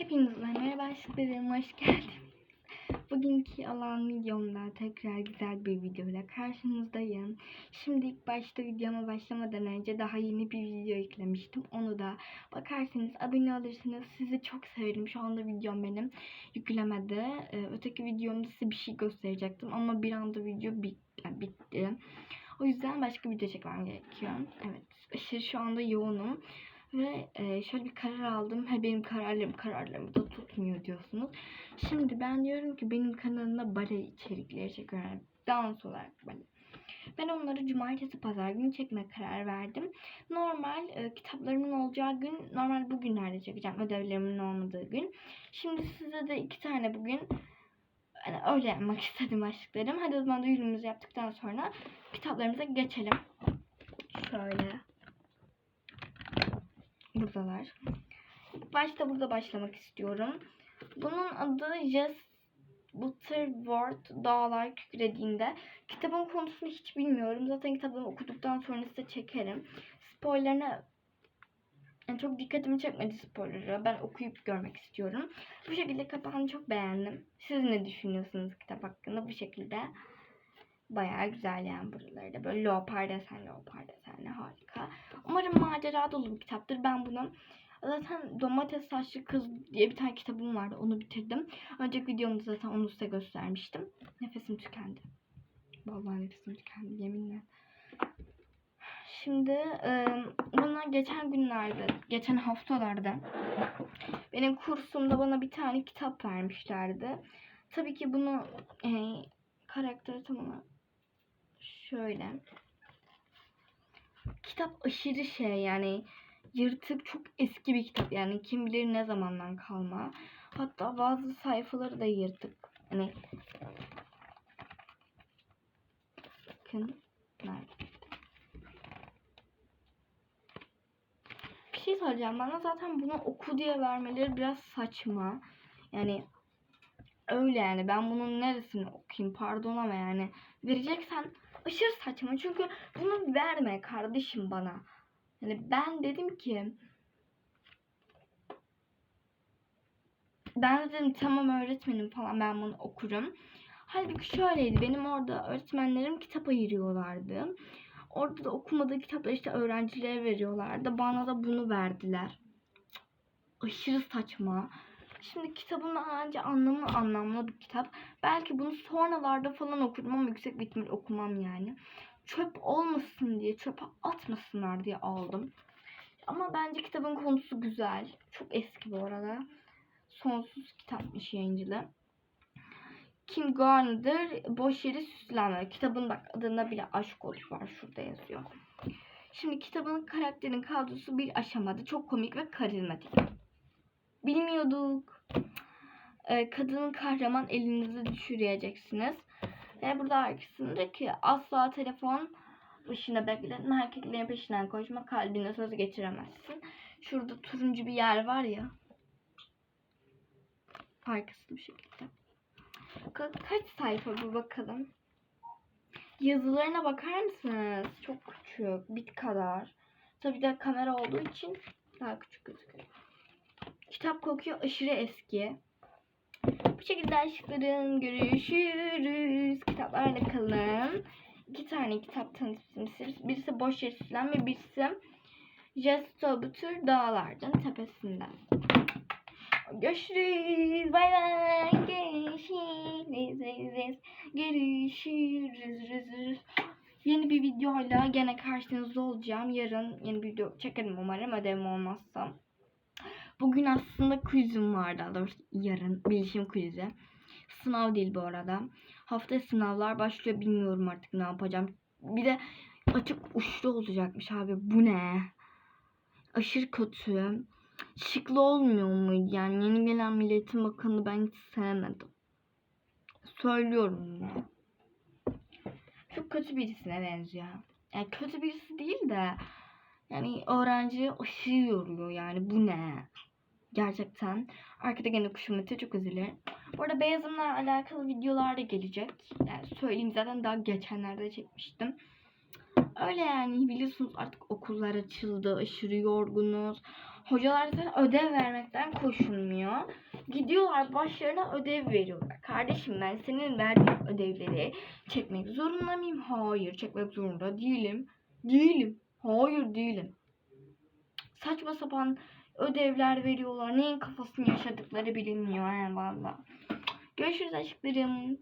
Hepinize merhaba aşklarım, hoş geldiniz. Bugünkü alan videomda tekrar güzel bir videoyla karşınızdayım. Şimdi ilk başta videoma başlamadan önce daha yeni bir video eklemiştim. Onu da bakarsanız abone olursanız sizi çok severim. Şu anda videom benim yüklemedi. Ee, öteki videomda size bir şey gösterecektim ama bir anda video bit yani bitti. O yüzden başka video çekmem gerekiyor. Evet, aşırı şu anda yoğunum. Ve e, şöyle bir karar aldım. Ha benim kararlarım kararlarımı da tutmuyor diyorsunuz. Şimdi ben diyorum ki benim kanalımda bale içerikleri çekiyorum. Dans olarak bale. Ben onları cumartesi pazar günü çekmeye karar verdim. Normal e, kitaplarımın olacağı gün normal bugünlerde çekeceğim. Ödevlerimin olmadığı gün. Şimdi size de iki tane bugün yani öyle yapmak istedim aşklarım. Hadi o zaman duyurumuzu yaptıktan sonra kitaplarımıza geçelim. Şöyle buradalar. İlk başta burada başlamak istiyorum. Bunun adı Jess Butterworth Dağlar Kükrediğinde. Kitabın konusunu hiç bilmiyorum. Zaten kitabını okuduktan sonra size çekerim. Spoilerine yani çok dikkatimi çekmedi spoilerı. Ben okuyup görmek istiyorum. Bu şekilde kapağını çok beğendim. Siz ne düşünüyorsunuz kitap hakkında? Bu şekilde bayağı güzel yani buraları da. Böyle leopar desen, leopar desenli harika. Umarım macera dolu bir kitaptır. Ben bunu zaten Domates Saçlı Kız diye bir tane kitabım vardı. Onu bitirdim. Önceki videomda zaten onu size göstermiştim. Nefesim tükendi. Vallahi nefesim tükendi yeminle. Şimdi e, bana geçen günlerde, geçen haftalarda benim kursumda bana bir tane kitap vermişlerdi. Tabii ki bunu e, karakteri tamamen şöyle. Kitap aşırı şey yani yırtık çok eski bir kitap yani kim bilir ne zamandan kalma. Hatta bazı sayfaları da yırtık. Hani bakın nerede? Bir şey söyleyeceğim bana zaten bunu oku diye vermeleri biraz saçma. Yani öyle yani ben bunun neresini okuyayım pardon ama yani vereceksen aşırı saçma çünkü bunu verme kardeşim bana. Yani ben dedim ki ben dedim tamam öğretmenim falan ben bunu okurum. Halbuki şöyleydi benim orada öğretmenlerim kitap ayırıyorlardı. Orada da okumadığı kitapları işte öğrencilere veriyorlardı. Bana da bunu verdiler. Aşırı saçma. Şimdi kitabın bence anlamı anlamlı bir kitap. Belki bunu sonralarda falan okurum ama yüksek bir ihtimal okumam yani. Çöp olmasın diye, çöpe atmasınlar diye aldım. Ama bence kitabın konusu güzel. Çok eski bu arada. Sonsuz kitapmış yayıncılığı. Kim Garner'dır. Boş yeri süslenme. Kitabın bak adında bile aşk oluş var. Şurada yazıyor. Şimdi kitabın karakterin kadrosu bir aşamada. Çok komik ve karizmatik. Bilmiyorduk. Ee, kadının kahraman elinizi düşüreceksiniz. Ve burada arkasında ki asla telefon başına bekletin. Erkeklerin peşinden koşma kalbine söz geçiremezsin. Şurada turuncu bir yer var ya. Arkası bu şekilde. Ka- kaç sayfa bu bakalım. Yazılarına bakar mısınız? Çok küçük. Bit kadar. Tabii de kamera olduğu için daha küçük gözüküyor. Kitap kokuyor aşırı eski. Bu şekilde aşklarım görüşürüz. Kitaplarla kalın. İki tane kitap serisi. Birisi boş yer süslenme, birisi Jesto Butur Dağlardan tepesinden. Görüşürüz. Bay bay. Görüşürüz. Görüşürüz. Yeni bir videoyla gene karşınızda olacağım. Yarın yeni bir video çekerim umarım ödevim olmazsa. Bugün aslında quizim var daha doğrusu yarın bilişim quizi. Sınav değil bu arada. Haftaya sınavlar başlıyor bilmiyorum artık ne yapacağım. Bir de açık uçlu olacakmış abi bu ne? Aşırı kötü. Şıklı olmuyor muydu? Yani yeni gelen Milletin Bakanı ben hiç sevmedim. Söylüyorum ya. Çok kötü birisine benziyor. Yani kötü birisi değil de yani öğrenci aşırı yoruyor yani bu ne? Gerçekten. Arkada gene kuşum ötüyor. Çok özür dilerim. Bu arada beyazımla alakalı videolar da gelecek. Yani söyleyeyim zaten daha geçenlerde çekmiştim. Öyle yani biliyorsunuz artık okullar açıldı. Aşırı yorgunuz. Hocalar zaten ödev vermekten koşulmuyor. Gidiyorlar başlarına ödev veriyorlar. Kardeşim ben senin verdiğin ödevleri çekmek zorunda mıyım? Hayır çekmek zorunda değilim. Değilim. Hayır değilim. Saçma sapan ödevler veriyorlar. Neyin kafasını yaşadıkları bilinmiyor yani valla. Görüşürüz aşklarım.